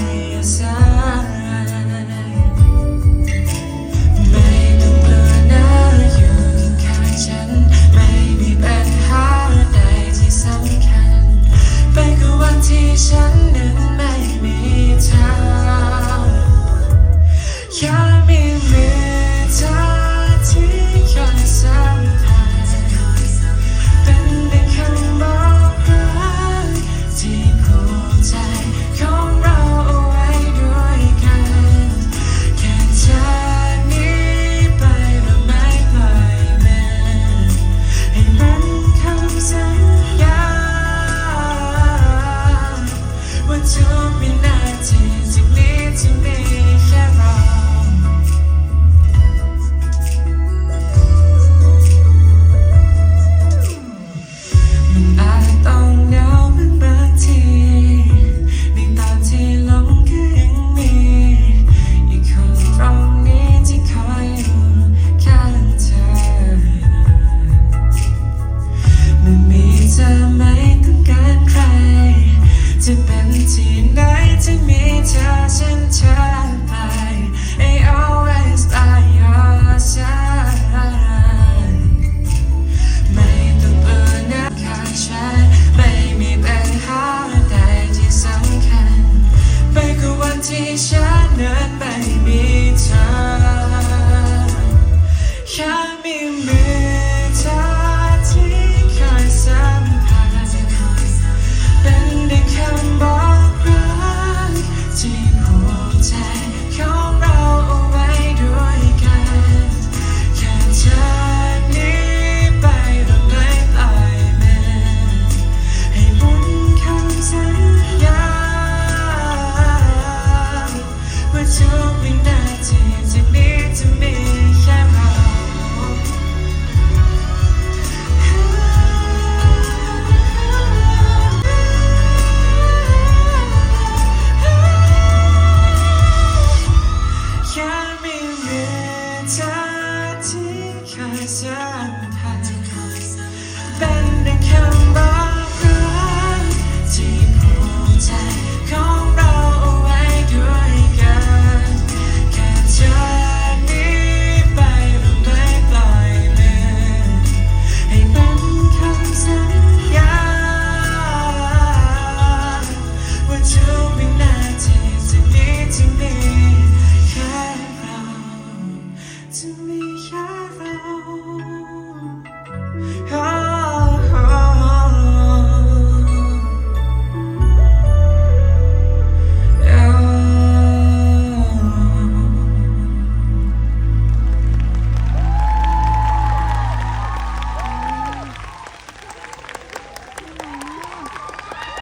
night. จะเป็นที่ไหนที่มีเธอฉันจอไป I always by your side ไม่ต้องเบื่อนะขาดฉัไม่มีปัญหาใดที่สำคัญ ไปกับวันที่ฉันนั้นไม่มีเธอ